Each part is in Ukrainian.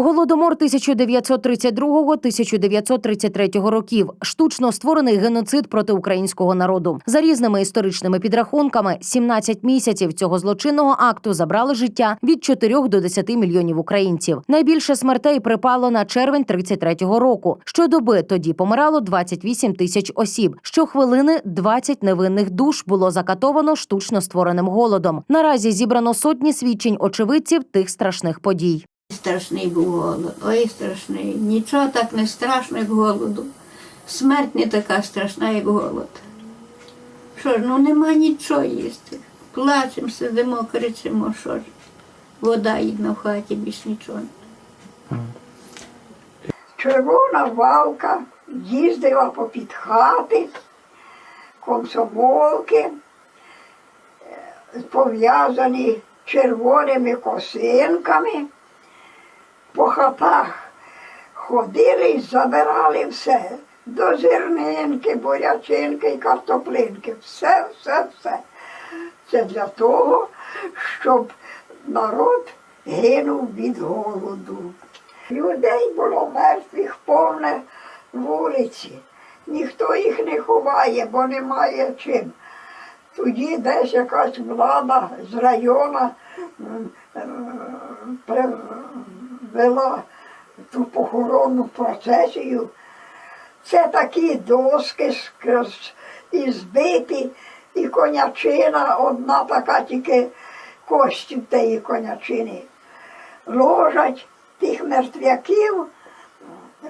Голодомор 1932-1933 років штучно створений геноцид проти українського народу. За різними історичними підрахунками, 17 місяців цього злочинного акту забрали життя від 4 до 10 мільйонів українців. Найбільше смертей припало на червень 33-го року. Щодоби тоді помирало 28 тисяч осіб. Щохвилини 20 невинних душ було закатовано штучно створеним голодом. Наразі зібрано сотні свідчень очевидців тих страшних подій. Страшний був голод, ой страшний. Нічого так не страшно, як голоду. Смерть не така страшна, як голод. Що ж, ну нема нічого їсти. Плачемо, сидимо, кричимо, що ж. Вода їдна в хаті, більш нічого. Червона валка їздила попід хати, комсомолки, е, пов'язані червоними косинками, по хатах ходили і забирали все. До зернинки, бурячинки картоплинки. Все, все, все. Це для того, щоб народ гинув від голоду. Людей було мертвих повне вулиці. Ніхто їх не ховає, бо немає чим. Тоді десь якась влада з району е, ту похоронну процесію. Це такі доски і збиті, і конячина, одна така тільки кості в тієї конячини ложать тих мертвяків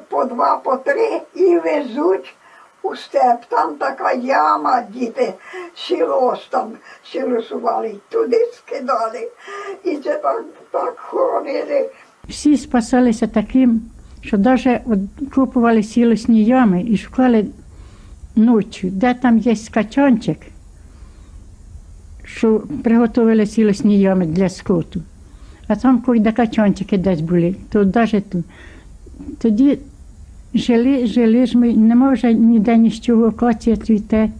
по два, по три і везуть у степ. Там така яма, діти сілос там сілосували, туди скидали. І це так, так хоронили. Всі спасалися таким, що навіть купували сілосні ями і шукали ночі, де там є скачанчик, що приготували сілосні ями для скоту. А там коли качанчики десь були, то навіть тут. Тоді жили, жили ж ми, нема вже ніде нічого, окація цвіте,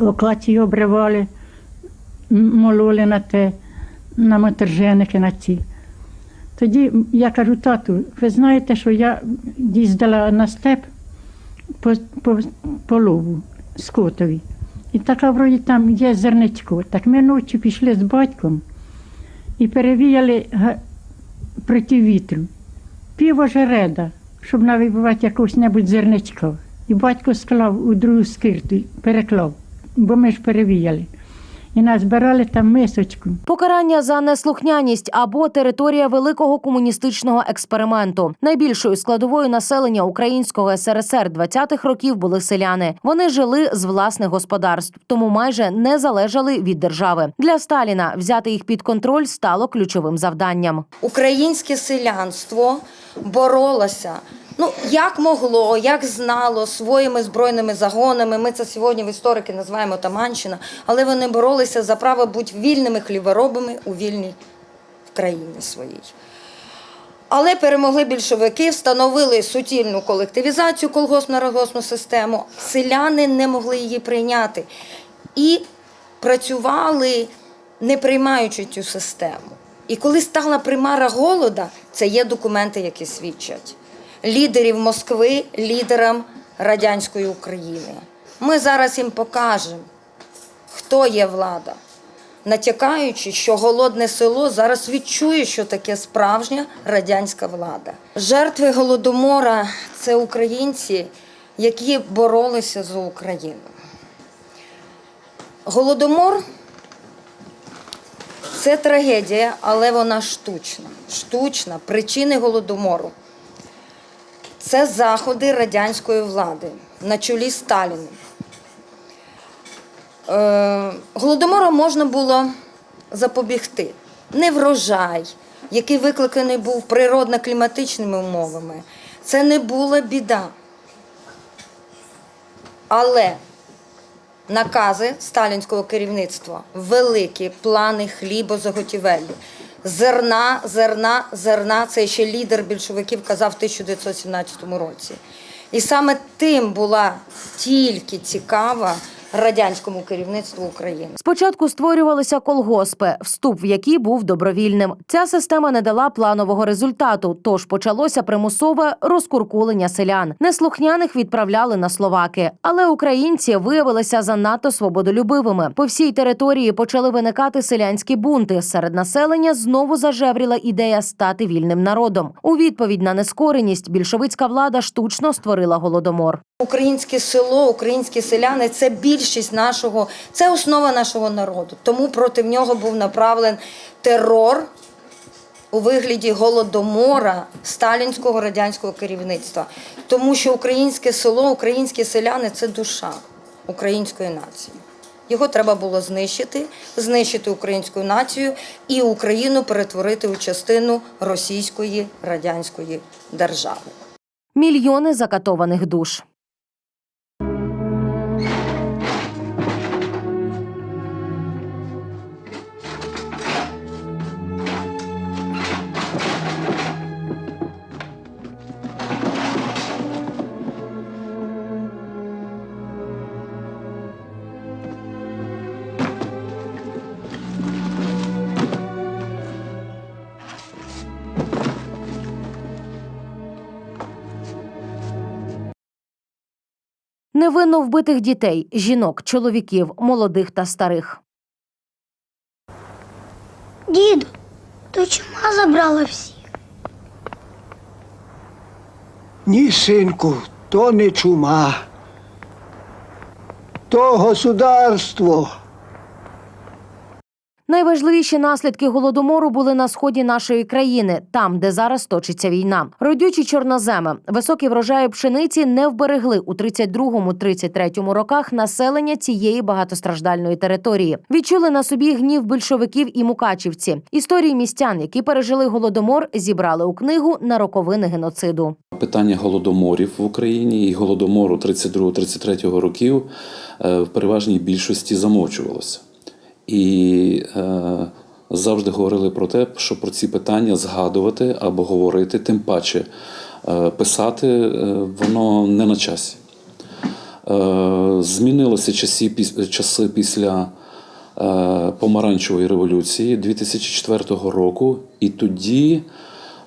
окації обривали, мололи на те, на мотерженики на ці. Тоді я кажу, тату, ви знаєте, що я їздила на степ по, по, по лову скотові. І така вроді там є зерничко. Так ми ночі пішли з батьком і перевіяли проти вітру. Пів ожереда, щоб навибувати якогось небудь зерничка. І батько склав у другу скирту, переклав, бо ми ж перевіяли. І нас збирали там мисочку. Покарання за неслухняність або територія великого комуністичного експерименту. Найбільшою складовою населення українського СРСР 20-х років були селяни. Вони жили з власних господарств, тому майже не залежали від держави. Для Сталіна взяти їх під контроль стало ключовим завданням. Українське селянство боролося. Ну, як могло, як знало своїми збройними загонами. Ми це сьогодні в історики називаємо Таманщина, але вони боролися за право бути вільними хліборобами у вільній країні своїй. Але перемогли більшовики, встановили суцільну колективізацію колгоспно-радгоспну систему. Селяни не могли її прийняти і працювали, не приймаючи цю систему. І коли стала примара голода, це є документи, які свідчать лідерів Москви лідерам радянської України. Ми зараз їм покажемо, хто є влада, натякаючи, що голодне село зараз відчує, що таке справжня радянська влада. Жертви голодомора це українці, які боролися за Україну. Голодомор це трагедія, але вона штучна. Штучна. Причини голодомору. Це заходи радянської влади на чолі з Сталіном. Е, голодомором можна було запобігти. Неврожай, який викликаний був природно-кліматичними умовами. Це не була біда. Але накази сталінського керівництва, великі плани хлібозаготівелі. Зерна, зерна, зерна це ще лідер більшовиків казав в 1917 році. І саме тим була тільки цікава радянському керівництву України. Спочатку створювалися колгоспи, вступ в які був добровільним. Ця система не дала планового результату, тож почалося примусове розкуркулення селян. Неслухняних відправляли на словаки, але українці виявилися занадто свободолюбивими. По всій території почали виникати селянські бунти. Серед населення знову зажевріла ідея стати вільним народом. У відповідь на нескореність більшовицька влада штучно створила голодомор. Українське село, українські селяни це більшість нашого, це основа нашого народу. Тому проти нього був направлен терор у вигляді голодомора сталінського радянського керівництва. Тому що українське село, українські селяни це душа української нації. Його треба було знищити, знищити українську націю і Україну перетворити у частину Російської радянської держави. Мільйони закатованих душ. Невинно вбитих дітей, жінок, чоловіків, молодих та старих. Діду, то чума забрала всіх. Ні, синку, то не чума. То государство. Найважливіші наслідки голодомору були на сході нашої країни, там, де зараз точиться війна. Родючі чорноземи, високі врожаї пшениці не вберегли у 32-33 роках населення цієї багатостраждальної території. Відчули на собі гнів більшовиків і мукачівці. Історії містян, які пережили голодомор, зібрали у книгу на роковини геноциду. Питання голодоморів в Україні і голодомору 32-33 років е, в переважній більшості замовчувалося. І е, завжди говорили про те, що про ці питання згадувати або говорити, тим паче е, писати, е, воно не на часі. Е, змінилися часи, піс- часи після е, помаранчевої революції 2004 року, і тоді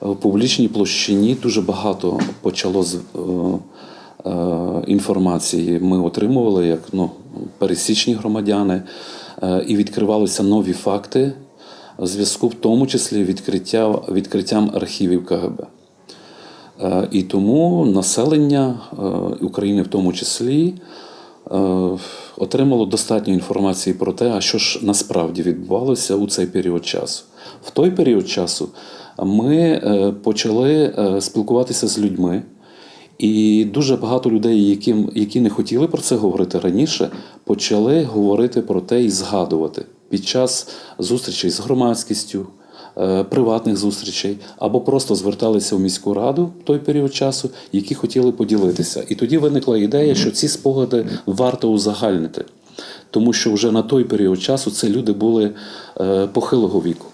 в публічній площині дуже багато почало з. е, е, Інформації ми отримували як ну, пересічні громадяни, і відкривалися нові факти в зв'язку в тому числі відкриття, відкриттям архівів КГБ. Е, І тому населення е, України, в тому числі, е, отримало достатньо інформації про те, а що ж насправді відбувалося у цей період часу. В той період часу ми е, почали е, спілкуватися з людьми, і дуже багато людей, яким, які не хотіли про це говорити раніше, почали говорити про те і згадувати під час зустрічей з громадськістю, е, приватних зустрічей, або просто зверталися в міську раду в той період часу, які хотіли поділитися. І тоді виникла ідея, що ці спогади варто узагальнити, тому що вже на той період часу це люди були е, похилого віку.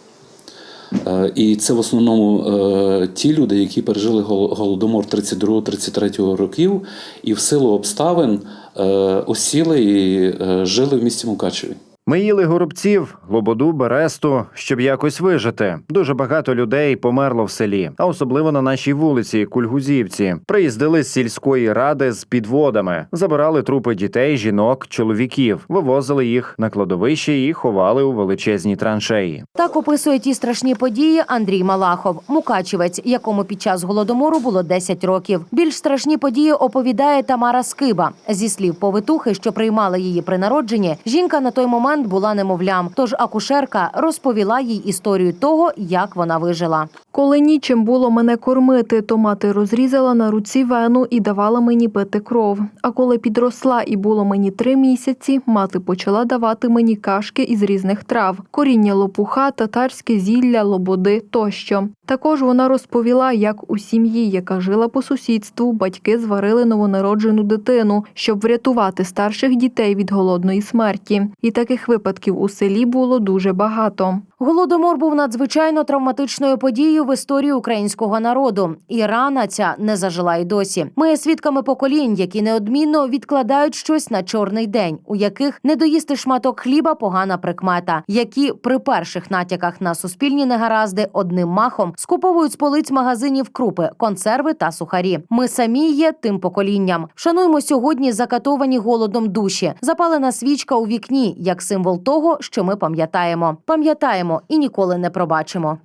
Е, І це в основному е, ті люди, які пережили гол- голодомор 32-33 років, і в силу обставин е, осіли і жили в місті Мукачеві. Ми їли горобців, лободу, бересту, щоб якось вижити. Дуже багато людей померло в селі, а особливо на нашій вулиці Кульгузівці. Приїздили з сільської ради з підводами, забирали трупи дітей, жінок, чоловіків, вивозили їх на кладовище і ховали у величезні траншеї. Так описує ті страшні події Андрій Малахов, мукачівець, якому під час голодомору було 10 років. Більш страшні події оповідає Тамара Скиба. Зі слів повитухи, що приймала її при народженні, жінка на той момент була немовлям. Тож акушерка розповіла їй історію того, як вона вижила. Коли нічим було мене кормити, то мати розрізала на руці вену і давала мені пити кров. А коли підросла і було мені три місяці, мати почала давати мені кашки із різних трав: коріння лопуха, татарське зілля, лободи тощо. Також вона розповіла, як у сім'ї, яка жила по сусідству, батьки зварили новонароджену дитину, щоб врятувати старших дітей від голодної смерті. І таких випадків у селі було дуже багато. Голодомор був надзвичайно травматичною подією в історії українського народу, і рана ця не зажила й досі. Ми є свідками поколінь, які неодмінно відкладають щось на чорний день, у яких не доїсти шматок хліба погана прикмета, які при перших натяках на суспільні негаразди одним махом скуповують з полиць магазинів крупи, консерви та сухарі. Ми самі є тим поколінням. Шануємо сьогодні закатовані голодом душі, запалена свічка у вікні як символ того, що ми пам'ятаємо. Пам'ятаємо і ніколи не пробачимо.